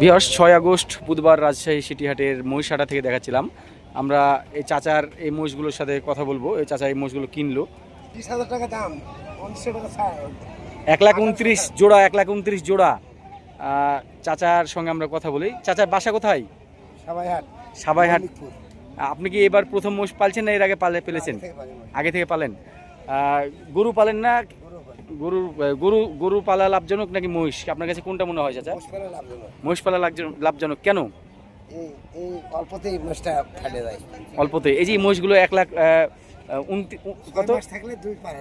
বিহস ছয় আগস্ট বুধবার রাজশাহী সিটিহাটের মহিষাটা থেকে দেখাচ্ছিলাম। আমরা এই চাচার এই মহিষগুলোর সাথে কথা বলব। এই চাচা এই মহিষগুলো কিনলো। বিশ হাজার টাকা দাম উনিশশো টাকা ছাড়। এক লাখ উনত্রিশ জোড়া এক লাখ উনত্রিশ জোড়া। চাচার সঙ্গে আমরা কথা বলি। চাচার বাসা কোথায়? সবাই হাট সাবাইহাট আপনি কি এবার প্রথম মোষ পালছেন না এর আগে পালে পেলেছেন। আগে থেকে পালেন। গরু পালেন না গরু পালি। গরু গরু পালা লাভজনক নাকি মহিষ? আপনার কাছে কোনটা মনে হয় চাচা? মোষ পালা লাভজনক। মহিষ পালা লাভজনক। কেন? অল্পতেই মোষটা ফাটে যায়। অল্পতে। এই যে মহিষগুলো এক লাখ কত? কত থাকলে দুই পার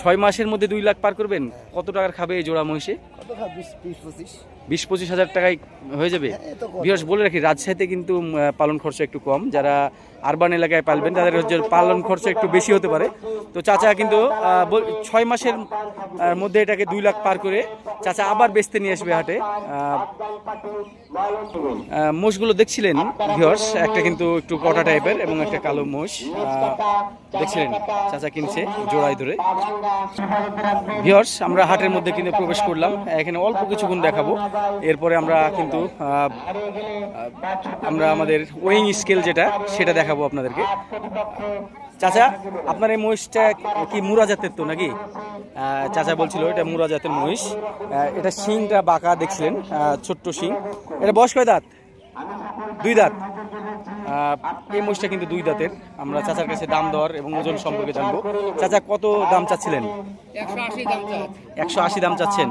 ছয় মাসের মধ্যে দুই লাখ পার করবেন? কত টাকার খাবে এই জোড়া মহিষে? কত খায়? বিশ বিশ পঁচিশ। বিশ পঁচিশ হাজার টাকায় হয়ে যাবে? হ্যাঁ। বিহস বলে রাখি রাজশাহীতে কিন্তু পালন খরচ একটু কম। যারা আরবান এলাকায় পালবেন তাদের হচ্ছে পালন খরচ একটু বেশি হতে পারে। তো চাচা কিন্তু ছয় মাসের মধ্যে এটাকে দুই লাখ পার করে চাচা আবার বেচতে নিয়ে আসবে হাটে। মোষগুলো দেখছিলেন ভিওর্স একটা কিন্তু একটু কটা টাইপের এবং একটা কালো মোষ। দেখছিলেন চাচা কিনছে জোড়ায় ধরে। ভিওর্স আমরা হাটের মধ্যে কিন্তু প্রবেশ করলাম। এখানে অল্প কিছুক্ষণ দেখাবো। এরপরে আমরা কিন্তু আমরা আমাদের ওয়িং স্কেল যেটা, সেটা দেখাবো আপনাদেরকে। চাচা, আপনার এই মহিষটা কি মুরা জাতের তো নাকি? চাচা বলছিল এটা মুরা জাতের মহিষ। এটা শিংটা বাঁকা দেখছিলেন ছোট্ট শিং। এটা বয়স কয় দাঁত? দুই দাঁত। এই মহিষটা কিন্তু দুই দাঁতের। আমরা চাচার কাছে দাম দর এবং ওজন সম্পর্কে জানব। চাচা, কত দাম চাচ্ছিলেন? একশো আশি দাম চাচ্ছেন।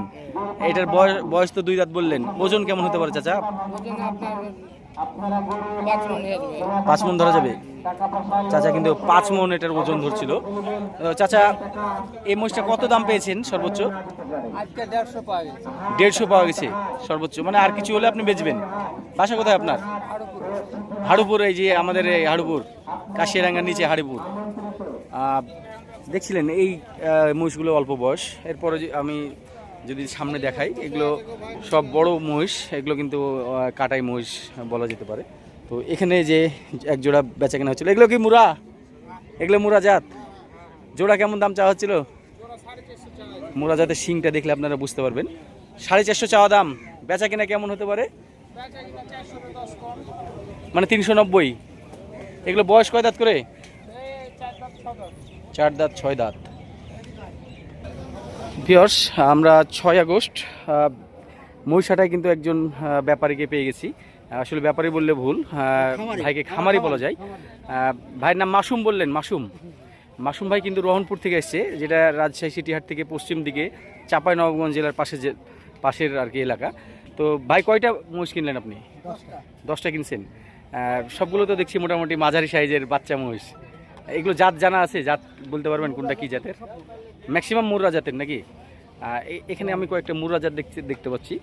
এটার বয়স বয়স তো দুই দাঁত বললেন। ওজন কেমন হতে পারে, চাচা? পাঁচ মন ধরা যাবে। চাচা কিন্তু পাঁচ মন এটার ওজন ধরছিল। চাচা এই মহিষটা কত দাম পেয়েছেন সর্বোচ্চ? দেড়শো পাওয়া গেছে। সর্বোচ্চ। মানে আর কিছু হলে আপনি বেচবেন। বাসা কোথায় আপনার? হাড়ুপুর এই যে আমাদের এই হাড়ুপুর কাশিয়ারাঙ্গার নিচে হাড়িপুর। আহ, দেখছিলেন এই মহিষগুলো অল্প বয়স। এরপরে যে আমি যদি সামনে দেখাই, এগুলো সব বড় মহিষ, এগুলো কিন্তু কাটাই মহিষ বলা যেতে পারে। তো এখানে যে এক জোড়া বেচা কেনা হচ্ছিল, এগুলো কি মুরা? এগুলো মুরা জাত? জোড়া কেমন দাম চাওয়া হচ্ছিল? মুরা জাতের শিংটা দেখলে আপনারা বুঝতে পারবেন। সাড়ে চারশো চাওয়া দাম। বেচা কেনা কেমন হতে পারে? মানে তিনশো নব্বই। এগুলো বয়স কয় দাঁত করে? চার দাঁত, ছয় দাঁত। ভিওর্স আমরা ছয় আগস্ট মহিষাটায় কিন্তু একজন ব্যাপারীকে পেয়ে গেছি। আসলে ব্যাপারী বললে ভুল ভাইকে খামারি বলা যায়। ভাইয়ের নাম মাসুম বললেন মাসুম। মাসুম ভাই কিন্তু রহনপুর থেকে এসছে যেটা রাজশাহী সিটিহাট থেকে পশ্চিম দিকে চাঁপাই নবগঞ্জ জেলার পাশে যে পাশের আর কি এলাকা। তো ভাই কয়টা মহিষ কিনলেন আপনি? দশটা। কিনছেন। সবগুলো তো দেখছি মোটামুটি মাঝারি সাইজের বাচ্চা মহিষ। এগুলো জাত জানা আছে? জাত বলতে পারবেন কোনটা কি জাতের? ম্যাক্সিমাম মুর্রা জাতের নাকি? এখানে আমি কয়েকটা মুর্রা জাত দেখতে দেখতে পাচ্ছি।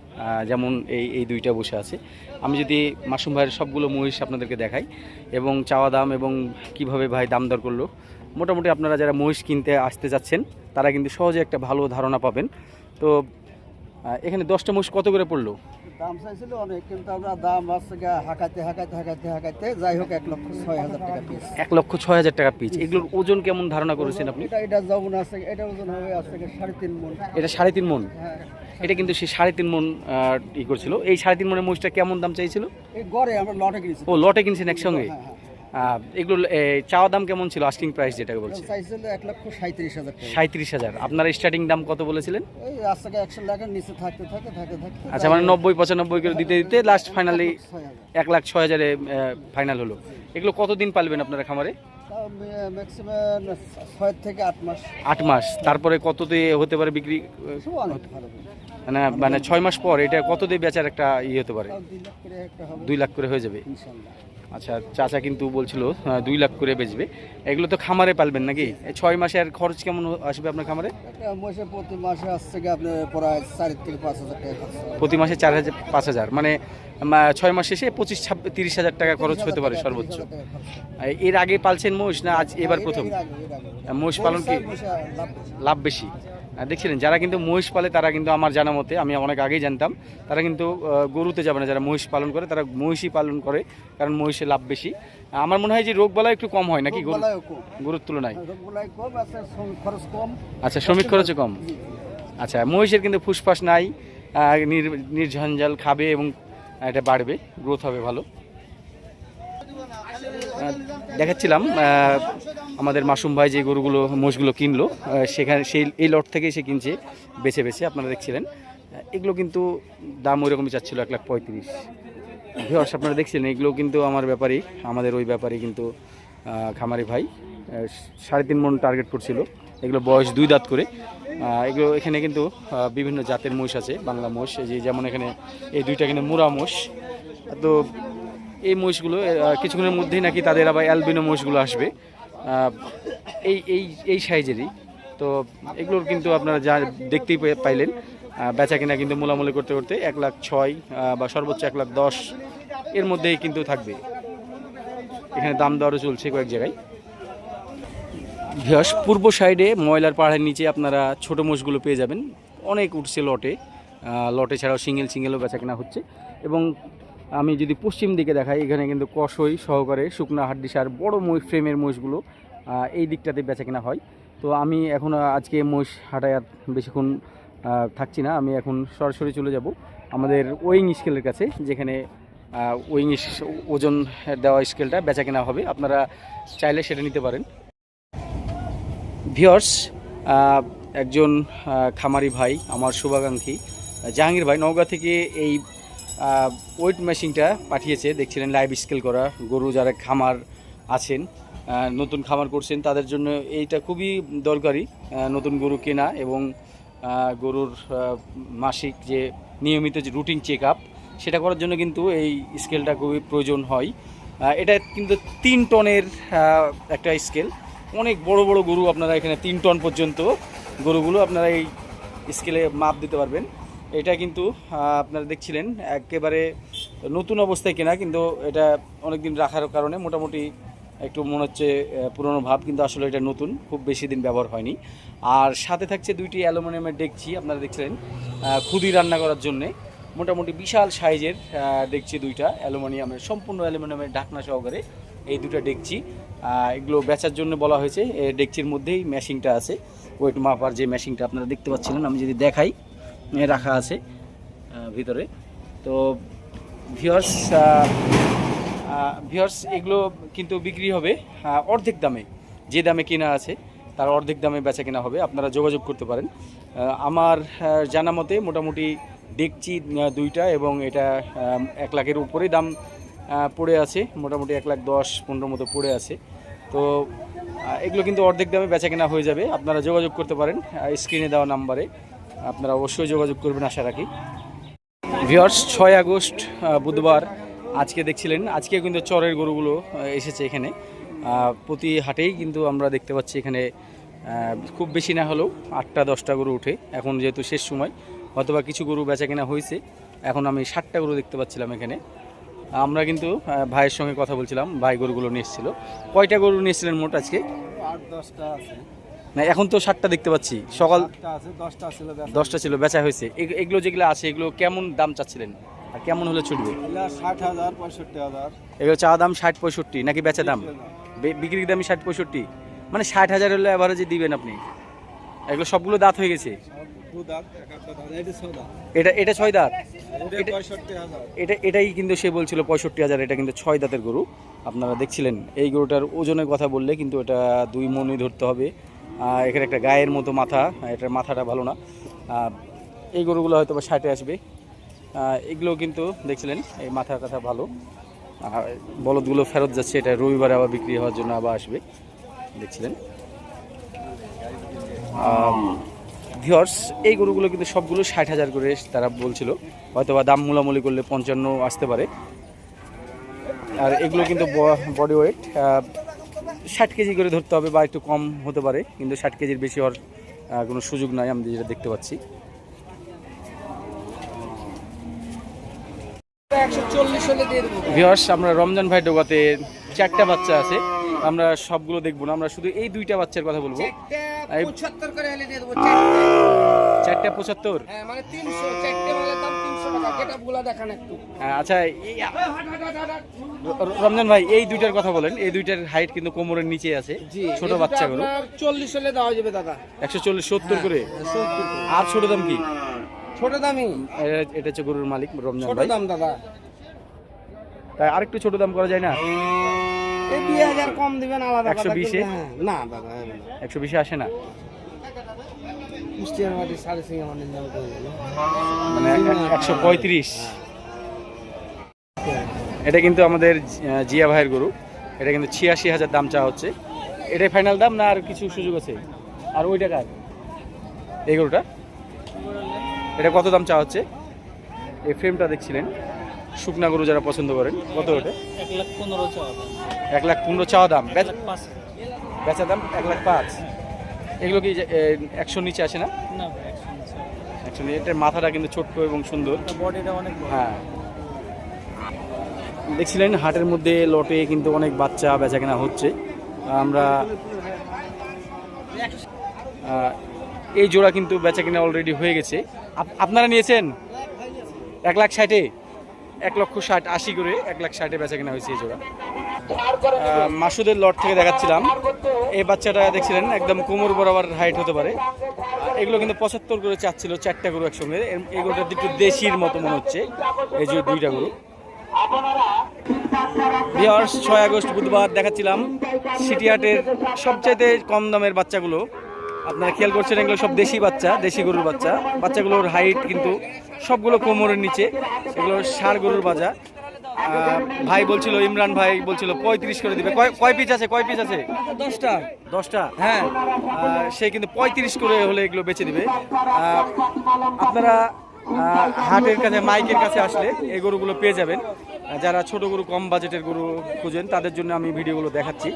যেমন এই এই দুইটা বসে আছে। আমি যদি মাসুম ভাইয়ের সবগুলো মহিষ আপনাদেরকে দেখাই, এবং চাওয়া দাম এবং কীভাবে ভাই দাম দর করল, মোটামুটি আপনারা যারা মহিষ কিনতে আসতে যাচ্ছেন, তারা কিন্তু সহজে একটা ভালো ধারণা পাবেন। তো এখানে দশটা মহিষ কত করে পড়ল? দাম চাইছিল অনেক কিন্তু আমরা দাম আছে গা হাঁকাইতে হাকাইতে হাঁকাইতে হাঁকাইতে যাই হোক এক লক্ষ ছয় হাজার টাকা পিস এক লক্ষ ছয় হাজার টাকা পিস এগুলোর ওজন কেমন ধারণা করেছেন আপনি? এটা এটা যেমন আছে এটা ওজন হবে আজ থেকে সাড়ে তিন মন। এটা সাড়ে তিন মন? হ্যাঁ। এটা কিন্তু সে সাড়ে তিন মন ই করছিল। এই সাড়ে তিন মনের মহিষটা কেমন দাম চাইছিল? এই গড়ে আমরা লটে কিনেছি। ও লটে কিনছেন একসঙ্গে? হ্যাঁ হ্যাঁ। এগুলো চাওয়া দাম কেমন ছিল? আস্কিং প্রাইস যেটাকে বলছে। এক লক্ষ সাঁত্রিশ হাজার সাঁত্রিশ হাজার। আপনার স্টার্টিং দাম কত বলেছিলেন? একশো লাখের নিচে থাকতে থাকে থাকে থাকতে আচ্ছা মানে নব্বই পঁচানব্বই করে দিতে দিতে লাস্ট ফাইনালি এক লাখ ছয় হাজারে ফাইনাল হলো। এগুলো কতদিন পালবেন আপনারা খামারে? ম্যাক্সিমাম ছয় থেকে আট মাস। আট মাস। তারপরে কততে হতে পারে বিক্রি? মানে মানে ছয় মাস পর এটা কততে বেচার একটা ইয়ে হতে পারে? দুই লাখ করে হয়ে যাবে। আচ্ছা চাচা কিন্তু বলছিল দুই লাখ করে বেচবে। এগুলো তো খামারে পালবেন নাকি? এই ছয় আর খরচ কেমন আসবে আপনার খামারে? মাসে প্রতি মাসে আসছে আপনার প্রায় চার থেকে পাঁচ হাজার টাকা প্রতি মাসে চার হাজার পাঁচ হাজার। মানে ছয় মাস শেষে পঁচিশ তিরিশ হাজার টাকা খরচ হতে পারে সর্বোচ্চ। এর আগে পালছেন মোষ না আজ এবার প্রথম? মোষ পালন কি? লাভ বেশি। দেখছিলেন যারা কিন্তু মহিষ পালে তারা কিন্তু আমার জানা মতে আমি অনেক আগেই জানতাম তারা কিন্তু গরুতে যাবে না যারা মহিষ পালন করে তারা মহিষই পালন করে কারণ মহিষে লাভ বেশি। আমার মনে হয় যে রোগ বালা একটু কম হয় নাকি গরু? গরুর তুলনায়। খরচ কম। আচ্ছা শ্রমিক খরচও কম। আচ্ছা মহিষের কিন্তু ফুসফাস নাই নির্ঝঞ্ঝাল খাবে এবং এটা বাড়বে গ্রোথ হবে ভালো। দেখাচ্ছিলাম আমাদের মাসুম ভাই যে গরুগুলো, মোষগুলো কিনলো সেখানে সেই, এই লট থেকেই সে কিনছে, বেছে বেছে, আপনারা দেখছিলেন। এগুলো কিন্তু দাম ওই রকমই চাচ্ছিল এক লাখ পঁয়ত্রিশ। ভিওর্স আপনারা দেখছিলেন, এগুলো কিন্তু আমার ব্যাপারই, আমাদের ওই ব্যাপারই কিন্তু খামারি ভাই। সাড়ে তিন মন টার্গেট করছিল। এগুলো বয়স দুই দাঁত করে। এগুলো এখানে কিন্তু বিভিন্ন জাতের মোষ আছে, বাংলা মোষ যে যেমন এখানে এই দুইটা কিন্তু মুরা মোষ। তো এই মোষগুলো কিছুক্ষণের মধ্যেই নাকি তাদের আবার অ্যালবিনো মোষগুলো আসবে। এই এই এই সাইজেরই। তো এগুলোর কিন্তু আপনারা যা দেখতেই পাইলেন বেচা কিনা কিন্তু মোলামুলি করতে করতে এক লাখ ছয় বা সর্বোচ্চ এক লাখ দশ এর মধ্যেই কিন্তু থাকবে। এখানে দাম দরও চলছে কয়েক জায়গায়। ভিয়াস পূর্ব সাইডে ময়লার পাহাড়ের নিচে আপনারা ছোট মোষগুলো পেয়ে যাবেন। অনেক উঠছে লটে লটে ছাড়াও সিঙ্গেল সিঙ্গেলও বেচা কেনা হচ্ছে। এবং আমি যদি পশ্চিম দিকে দেখাই, এখানে কিন্তু কষই সহকারে শুকনা হাড্ডি সার, বড় মহিষ ফ্রেমের মহিষগুলো এই দিকটাতে বেচা কেনা হয়। তো আমি এখন আজকে মহিষ হাটায় আর বেশিক্ষণ থাকছি না। আমি এখন সরাসরি চলে যাব আমাদের ওয়িং স্কেলের কাছে, যেখানে ওয়িং ওজন দেওয়া স্কেলটা বেচা কেনা হবে। আপনারা চাইলে সেটা নিতে পারেন। ভিওর্স একজন খামারি ভাই, আমার শুভাকাঙ্ক্ষী, জাহাঙ্গীর ভাই, নওগাঁ থেকে এই ওয়েট মেশিনটা পাঠিয়েছে, দেখছিলেন লাইভ স্কেল করা গরু যারা খামার আছেন নতুন খামার করছেন, তাদের জন্য এইটা খুবই দরকারি নতুন গরু কেনা এবং গরুর মাসিক যে নিয়মিত যে রুটিন চেক সেটা করার জন্য কিন্তু এই স্কেলটা খুবই প্রয়োজন হয়। এটা কিন্তু তিন টনের একটা স্কেল অনেক বড় বড় গরু আপনারা এখানে তিন টন পর্যন্ত গরুগুলো আপনারা এই স্কেলে মাপ দিতে পারবেন। এটা কিন্তু আপনারা দেখছিলেন, একেবারে নতুন অবস্থায় কেনা, কিন্তু এটা অনেকদিন রাখার কারণে মোটামুটি একটু মনে হচ্ছে পুরনো ভাব, কিন্তু আসলে এটা নতুন, খুব বেশি দিন ব্যবহার হয়নি। আর সাথে থাকছে দুইটি অ্যালুমিনিয়ামের ডেকচি আপনারা দেখছিলেন খুদি রান্না করার জন্যে। মোটামুটি বিশাল সাইজের ডেকচি দুইটা, অ্যালুমিনিয়ামের, সম্পূর্ণ অ্যালুমিনিয়ামের ঢাকনা সহকারে এই দুটো ডেকচি এগুলো বেচার জন্য বলা হয়েছে ডেকচির মধ্যেই মেশিনটা আছে, ওয়েট মাপার যে মেশিনটা আপনারা দেখতে পাচ্ছিলেন, আমি যদি দেখাই। রাখা আছে ভিতরে। তো ভিওর্স ভিওর্স এগুলো কিন্তু বিক্রি হবে অর্ধেক দামে। যে দামে কেনা আছে তার অর্ধেক দামে বেচা কেনা হবে। আপনারা যোগাযোগ করতে পারেন। আমার জানা মতে মোটামুটি আহ, দুইটা এবং এটা এক লাখের উপরেই দাম পড়ে আছে। মোটামুটি এক লাখ দশ পনেরো মতো পড়ে আছে। তো এগুলো কিন্তু অর্ধেক দামে বেচা কেনা হয়ে যাবে। আপনারা যোগাযোগ করতে পারেন স্ক্রিনে দেওয়া নাম্বারে আপনারা অবশ্যই যোগাযোগ করবেন, আশা রাখি। ভিওর্স ছয় আগস্ট বুধবার আজকে দেখছিলেন, আজকে কিন্তু চরের গরুগুলো এসেছে এখানে। প্রতি হাটেই কিন্তু আমরা দেখতে পাচ্ছি এখানে খুব বেশি না হলেও আটটা, দশটা গরু উঠে এখন যেহেতু শেষ সময়, হয়তোবা কিছু গরু বেচা কেনা হয়েছে। এখন আমি ষাটটা গরু দেখতে পাচ্ছিলাম এখানে। আমরা কিন্তু ভাইয়ের সঙ্গে কথা বলছিলাম, ভাই গরুগুলো নিয়ে এসেছিল। কয়টা গরু নিয়ে এসেছিলেন মোট আজকে? আট, দশটা আছে। না এখন তো ষাটটা দেখতে পাচ্ছি। সকাল দশটা ছিল বেচা হয়েছে। এগ- এগুলো যেগুলো আছে এগুলো কেমন দাম চাচ্ছিলেন? আর কেমন হলে ছুটবে এগুলা চা দাম ষাট পঁয়ষট্টি নাকি বেচা দাম? বিক্রির দামই ষাট পঁয়ষট্টি। মানে ষাট হাজার হলে অ্যাভারেজে দিবেন আপনি। এগুলো সবগুলো দাঁত হয়ে গেছে? এটা এটা ছয় দাঁত? এটা এটাই কিন্তু সে বলছিল পঁয়ষট্টি হাজার এটা কিন্তু ছয় দাঁতের গরু। আপনারা দেখছিলেন এই গরুটার ওজনের কথা বললে কিন্তু এটা দুই মনই ধরতে হবে। এখানে একটা গায়ের মতো মাথা এটার মাথাটা ভালো না। এই গরুগুলো হয়তো বা ষাটে আসবে। এগুলো কিন্তু দেখছিলেন, এই মাথার কথা ভালো। আর বলদগুলো ফেরত যাচ্ছে, এটা রবিবারে আবার বিক্রি হওয়ার জন্য আবার আসবে, দেখছিলেন। ভিওর্স এই গরুগুলো কিন্তু সবগুলো ষাট হাজার করে তারা বলছিল। হয়তো বা দাম মূলামূলি করলে পঞ্চান্ন আসতে পারে। আর এগুলো কিন্তু বডি ওয়েট ষাট কেজি করে ধরতে হবে বা একটু কম হতে পারে কিন্তু ষাট কেজির বেশি হওয়ার কোনো সুযোগ নাই আমি যেটা দেখতে পাচ্ছি। ভিওর্স আমরা রমজান ভাই ডোগাতে চারটা বাচ্চা আছে আমরা সবগুলো দেখব না আমরা শুধু এই দুইটা বাচ্চার কথা বলব। চারটা পঁচাত্তর হ্যাঁ মানে তিনশো চারটে দাম গুলা আহ, আচ্ছা রমজান ভাই এই দুইটার কথা বলেন। এই দুইটার হাইট কিন্তু কোমরের নিচে আছে ছোট বাচ্চাগুলো চল্লিশ হলে দেওয়া যাবে দাদা। একশো চল্লিশ সত্তর করে? আর ছোট দাম কি? ছোট দামি। এটা- হচ্ছে গরুর মালিক রমজান ভাই। দাম দাদা। তাই আরেকটু ছোট দাম করা যায় না? দুই হাজার কম দিবেন আলাদা একশো বিশে? হ্যাঁ, না দাদা না। একশো বিশে আসে না? কুষ্টিয়ার মাটি সাড়ে দাম মানে একশো পঁয়ত্রিশ। এটা কিন্তু আমাদের জিয়া ভাইয়ের গরু। এটা কিন্তু ছিয়াশি হাজার দাম চাওয়া হচ্ছে। এটাই ফাইনাল দাম না আর কিছু সুযোগ আছে? আর ওই টাকার এই গরুটা? এটা কত দাম চাওয়া হচ্ছে? এই ফ্রেমটা দেখছিলেন। শুকনা গরু যারা পছন্দ করেন কত ওটা? এক লাখ পনেরো চাওয়া দাম। এক লাখ পনেরো চাওয়া দাম। বেচ- পাঁচ। বেচা দাম এক লাখ পাঁচ। এগুলো কি একশো নিচে আসে না? একশো এটার মাথাটা কিন্তু ছোট্ট এবং সুন্দর। বডিটা অনেক হ্যাঁ। দেখছিলেন হাটের মধ্যে লটে কিন্তু অনেক বাচ্চা বেচা কেনা হচ্ছে। আমরা এই জোড়া কিন্তু বেচা কেনা অলরেডি হয়ে গেছে। আপ- আপনারা নিয়েছেন? এক লাখ ষাটে? এক লক্ষ ষাট আশি করে এক লাখ ষাটে বেচা কেনা হয়েছে এই জোড়া। মাসুদের লট থেকে দেখাচ্ছিলাম। এই বাচ্চাটা দেখছিলেন, একদম কোমর বরাবর হাইট হতে পারে। এগুলো কিন্তু পঁচাত্তর করে চাচ্ছিল, চারটা গরু একসঙ্গে। গরুটা একটু দেশির মতো মনে হচ্ছে। এই যে দুইটা গরু। বিহার্স ছয় আগস্ট বুধবার দেখাচ্ছিলাম সিটি হাটের সবচাইতে কম দামের বাচ্চাগুলো। আপনারা খেয়াল করছেন, এগুলো সব দেশি বাচ্চা, দেশি গরুর বাচ্চা। বাচ্চাগুলোর হাইট কিন্তু সবগুলো কোমরের নিচে। এগুলো ষাড় গরুর বাজা। ভাই বলছিল ইমরান ভাই বলছিল পঁয়ত্রিশ করে দিবে। কয় কয় পিস আছে কয় পিস আছে? দশটা। দশটা? হ্যাঁ। সে কিন্তু পঁয়ত্রিশ করে হলে এগুলো বেচে দিবে। আপনারা হাটের কাছে মাইকের কাছে আসলে এই গরুগুলো পেয়ে যাবেন। যারা ছোট গরু কম বাজেটের গরু খুঁজেন তাদের জন্য আমি ভিডিওগুলো দেখাচ্ছি।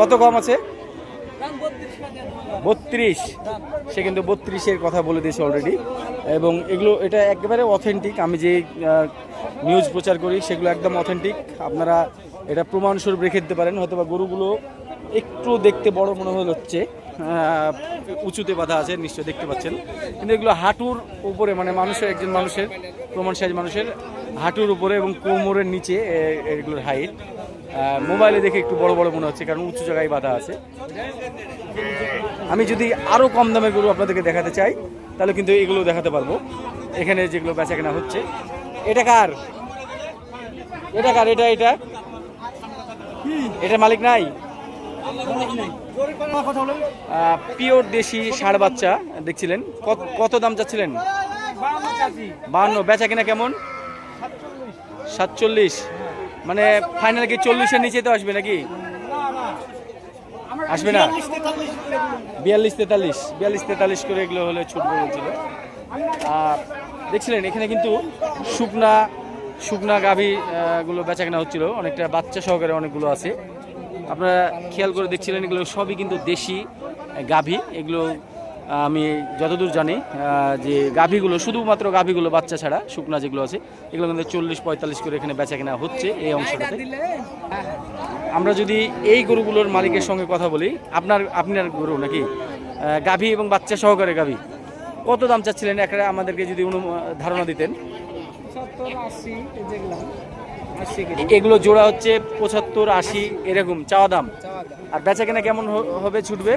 কত কম আছে? বত্রিশ। সে কিন্তু বত্রিশের কথা বলে দিয়েছে অলরেডি এবং এগুলো, এটা একেবারে অথেন্টিক আমি যে নিউজ প্রচার করি, সেগুলো একদম অথেন্টিক আপনারা এটা প্রমাণস্বরূপ রেখে দিতে পারেন। হয়তো বা গরুগুলো একটু দেখতে বড় মনে হচ্ছে। উঁচুতে বাঁধা আছে নিশ্চয় দেখতে পাচ্ছেন। কিন্তু এগুলো হাঁটুর উপরে মানে মানুষের, একজন মানুষের প্রমাণ সাইজ মানুষের হাঁটুর উপরে এবং কোমরের নিচে এগুলোর হাইট মোবাইলে দেখে একটু বড় বড় মনে হচ্ছে, কারণ উঁচু জায়গায় বাঁধা আছে। আমি যদি আরও কম দামে গরু আপনাদেরকে দেখাতে চাই, তাহলে কিন্তু এগুলো দেখাতে পারব। এখানে যেগুলো বেচা কেনা হচ্ছে। এটা কার? এটা কার? এটা এটা? এটা মালিক নাই? পিওর দেশি ষাড় বাচ্চা, দেখছিলেন? কত দাম চাচ্ছিলেন? বাহান্ন বেচা কিনা কেমন? সাতচল্লিশ। মানে ফাইনাল কি চল্লিশের নিচে তো আসবে নাকি? আসবে না? বিয়াল্লিশ তেতাল্লিশ বিয়াল্লিশ তেতাল্লিশ করে এগুলো হলে ছুটবে বলছিল আর দেখছিলেন এখানে কিন্তু শুকনা শুকনা গাভী আহ, গুলো বেচা কেনা হচ্ছিল। অনেকটা বাচ্চা সহকারে অনেকগুলো আছে। আপনারা খেয়াল করে দেখছিলেন এগুলো সবই কিন্তু দেশি গাভী। এগুলো আমি যতদূর জানি যে গাভীগুলো শুধুমাত্র গাভীগুলো বাচ্চা ছাড়া শুকনা যেগুলো আছে এগুলো কিন্তু চল্লিশ পঁয়তাল্লিশ করে এখানে বেচা কেনা হচ্ছে এই অংশটাতে। আমরা যদি এই গরুগুলোর মালিকের সঙ্গে কথা বলি আপনার আপনার গরু নাকি? গাভী এবং বাচ্চা সহকারে গাভী। কত দাম চাচ্ছিলেন? একটা আমাদেরকে যদি ধারণা দিতেন। এগুলো। জোড়া হচ্ছে পঁচাত্তর আশি এরকম চাওয়া দাম। আর বেচা কেনা কেমন হবে ছুটবে?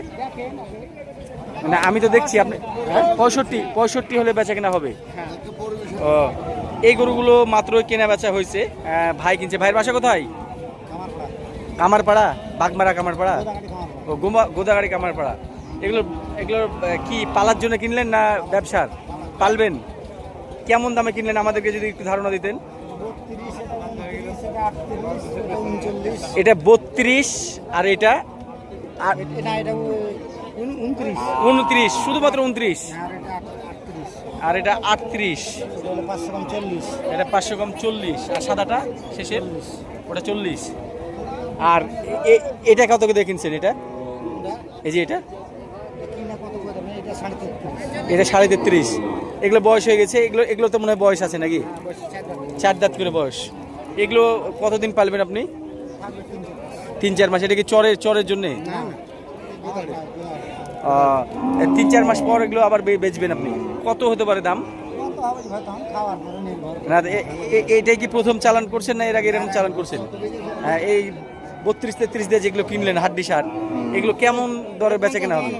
মানে আমি তো দেখছি আপনি হ্যাঁ? পঁয়ষট্টি পঁয়ষট্টি হলে বেচা কেনা হবে। ও এই গরুগুলো মাত্র কেনা বেচা হয়েছে। ভাই কিনছে। ভাইয়ের বাসা কোথায়? কামারপাড়া বাগমারা কামারপাড়া? ও গোমা গোদাগাড়ি কামারপাড়া। এগুলো এগুলোর আহ, কি পালার জন্য কিনলেন না ব্যবসার? পালবেন। কেমন দামে কিনলেন? আমাদেরকে যদি একটু ধারণা দিতেন। এটা বত্রিশ আর এটা আর উনত্রিশ। শুধুমাত্র উনত্রিশ? আর এটা আটত্রিশ। আর এটা পাঁচশো কম চল্লিশ। আর সাদাটা শেষের? ওটা চল্লিশ। আর এটা কত করে কিনছেন এটা? এই যে এটা? এটা সাড়ে তেত্রিশ। এগুলো বয়স হয়ে গেছে এগুলো এগুলো তো মনে হয় বয়স আছে নাকি? চার দাঁত। করে বয়স। এগুলো কতদিন পালবেন আপনি? তিন চার মাস। এটা কি চরের চরের জন্যে? তিন চার মাস পর এগুলো আবার বেচবেন আপনি? কত হতে পারে দাম? না এইটাই কি প্রথম চালান করছেন না এর আগে এরকম চালান করছেন? হ্যাঁ, এই বত্রিশ তেত্রিশ দিয়ে যেগুলো কিনলেন হাড্ডি সার এগুলো কেমন দরে বেচা কেনা হবে?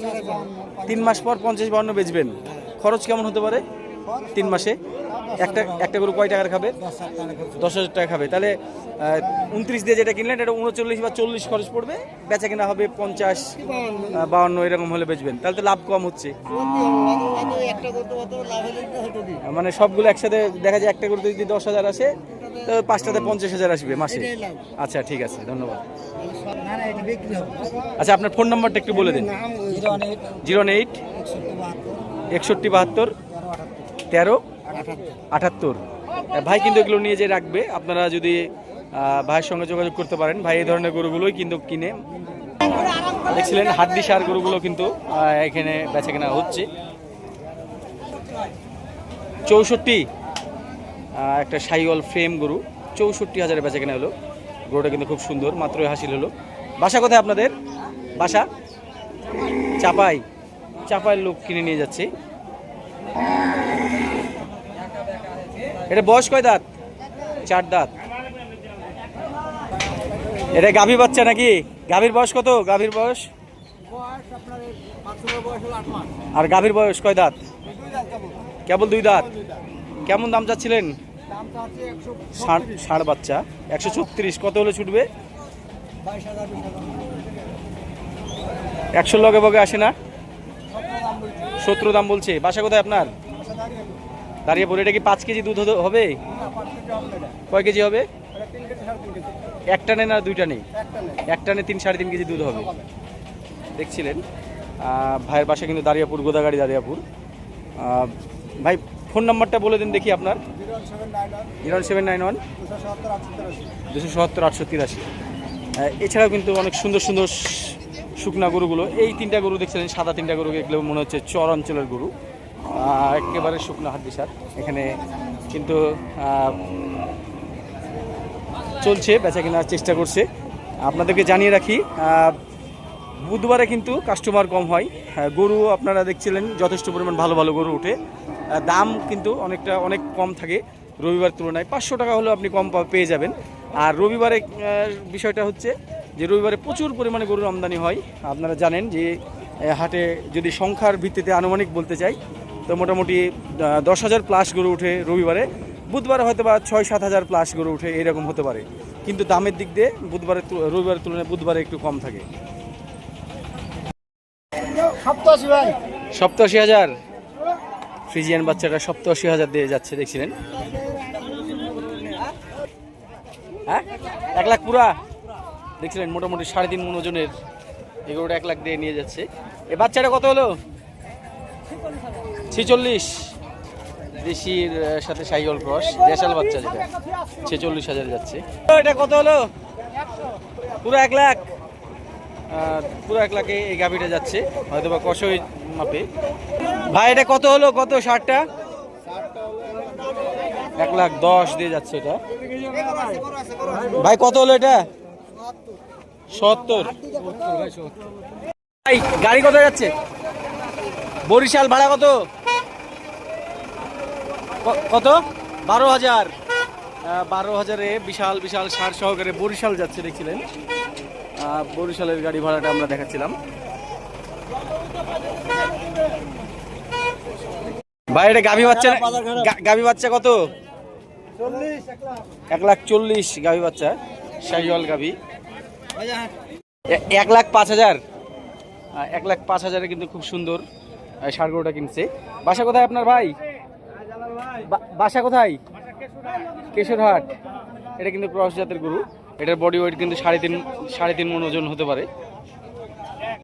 তিন মাস পর পঞ্চাশ বান্ন বেচবেন। খরচ কেমন হতে পারে? তিন মাসে? একটা একটা গরু কয় টাকার খাবে? দশ হাজার টাকা খাবে। তাহলে উনত্রিশ দিয়ে যেটা কিনলেন এটা উনচল্লিশ বা চল্লিশ খরচ পড়বে। বেচা কেনা হবে পঞ্চাশ বাউন্ন এরকম হলে বেচবেন। তাহলে তো লাভ কম হচ্ছে। মানে সবগুলো একসাথে দেখা যায় একটা গরুতে যদি দশ হাজার আসে তো পাঁচটাতে পঞ্চাশ হাজার আসবে মাসে। আচ্ছা ঠিক আছে ধন্যবাদ। আচ্ছা আপনার ফোন নাম্বারটা একটু বলে দিন। Zero eight. একষট্টি বাহাত্তর তেরো। আটাত্তর। ভাই কিন্তু এগুলো নিয়ে যে রাখবে, আপনারা যদি ভাইয়ের সঙ্গে যোগাযোগ করতে পারেন, ভাই এই ধরনের গরুগুলোই কিন্তু কিনে দেখছিলেন, হাড্ডি সার গরুগুলো কিন্তু এখানে বেচা কেনা হচ্ছে। চৌষট্টি একটা সাইওয়াল ফ্রেম গরু, চৌষট্টি হাজারে বেচা কেনা হলো। গরুটা কিন্তু খুব সুন্দর, মাত্রই হাসিল হলো। বাসা কোথায় আপনাদের? বাসা? চাপাই। চাপাইয়ের লোক কিনে নিয়ে যাচ্ছে। এটা বয়স কয় দাঁত? চার দাঁত। এটা গাভী বাচ্চা নাকি? গাভীর বয়স কত? গাভীর বয়স? আর গাভীর বয়স কয় দাঁত? কেবল দুই দাঁত। কেমন দাম চাচ্ছিলেন? ষাট বাচ্চা। একশো ছত্রিশ। কত হলে ছুটবে? একশো লগে বগে আসে না? সত্তর দাম বলছে। বাসা কোথায় আপনার? দাঁড়িয়ে পড়ে এটা কি পাঁচ কেজি দুধ হবে? কয় কেজি হবে? একটা নে না দুইটা নেই। একটা নে তিন সাড়ে তিন কেজি দুধ হবে। দেখছিলেন ভাইয়ের বাসা কিন্তু দাঁড়িয়াপুর, গোদাগাড়ি দাঁড়িয়াপুর। ভাই, ফোন নাম্বারটা বলে দিন দেখি আপনার। Zero seven nine one. দুশো সত্তর, আটশো তিরাশি। এছাড়াও কিন্তু অনেক সুন্দর সুন্দর শুকনা গরুগুলো। এই তিনটা গরু দেখছিলেন, সাদা তিনটা গরু এগুলো মনে হচ্ছে চর অঞ্চলের গরু। একেবারে শুকনো হাড্ডি সার এখানে কিন্তু চলছে বেচা কেনার চেষ্টা করছে। আপনাদেরকে জানিয়ে রাখি বুধবারে কিন্তু কাস্টমার কম হয়। হ্যাঁ, গরু আপনারা দেখছিলেন যথেষ্ট পরিমাণ ভালো ভালো গরু ওঠে। দাম কিন্তু অনেকটা অনেক কম থাকে রবিবার তুলনায়। পাঁচশো টাকা হলেও আপনি কম পেয়ে যাবেন। আর রবিবারে বিষয়টা হচ্ছে যে রবিবারে প্রচুর পরিমাণে গরুর আমদানি হয়। আপনারা জানেন যে হাটে যদি সংখ্যার ভিত্তিতে আনুমানিক বলতে চাই তো মোটামুটি দশ হাজার প্লাস গরু উঠে রবিবারে। বুধবারে হয়তো বা ছয় সাত হাজার প্লাস গরু উঠে এরকম হতে পারে। কিন্তু দামের দিক দিয়ে বুধবারের রবিবারের তুলনায় বুধবারে একটু কম থাকে। সপ্তাশি হাজার? ফ্রিজিয়ান বাচ্চাটা সপ্তাশি হাজার দিয়ে যাচ্ছে দেখছিলেন? হ্যাঁ? এক লাখ পুরা? দেখছিলেন মোটামুটি সাড়ে তিন মন ওজনের। এগুলোটা এক লাখ দিয়ে নিয়ে যাচ্ছে। এ বাচ্চাটা কত হলো? ছেচল্লিশ। দেশির সাথে সাইকেল ক্রস, দেশাল বাচ্চা যেটা ছেচল্লিশ হাজার যাচ্ছে। এটা কত হলো? পুরো এক লাখ। পুরো এক লাখে এই গাভিটা যাচ্ছে। হয়তো বা কষই মাপে। ভাই, এটা কত হলো? কত? ষাটটা? এক লাখ দশ দিয়ে যাচ্ছে এটা। ভাই, কত হলো এটা? সত্তর। ভাই, গাড়ি কত যাচ্ছে? বরিশাল ভাড়া কত? কত? বারো হাজার। বারো হাজারে বিশাল বিশাল সার সহকারে বরিশাল যাচ্ছে দেখছিলেন? বরিশালের গাড়ি ভাড়াটা আমরা দেখাচ্ছিলাম। ভাই এটা গাভী বাচ্চা গাভী বাচ্চা কত? এক লাখ। চল্লিশ গাভী বাচ্চা শাহিওয়াল গাভী। এক লাখ পাঁচ হাজার। এক লাখ পাঁচ হাজারে কিন্তু খুব সুন্দর গরুটা কিনছে। বাসা কোথায় আপনার ভাই? বাসা কোথায়? কেশরহাট। এটা কিন্তু ক্রস জাতের গরু। এটার বডি ওয়েট কিন্তু সাড়ে তিন সাড়ে তিন মন ওজন হতে পারে।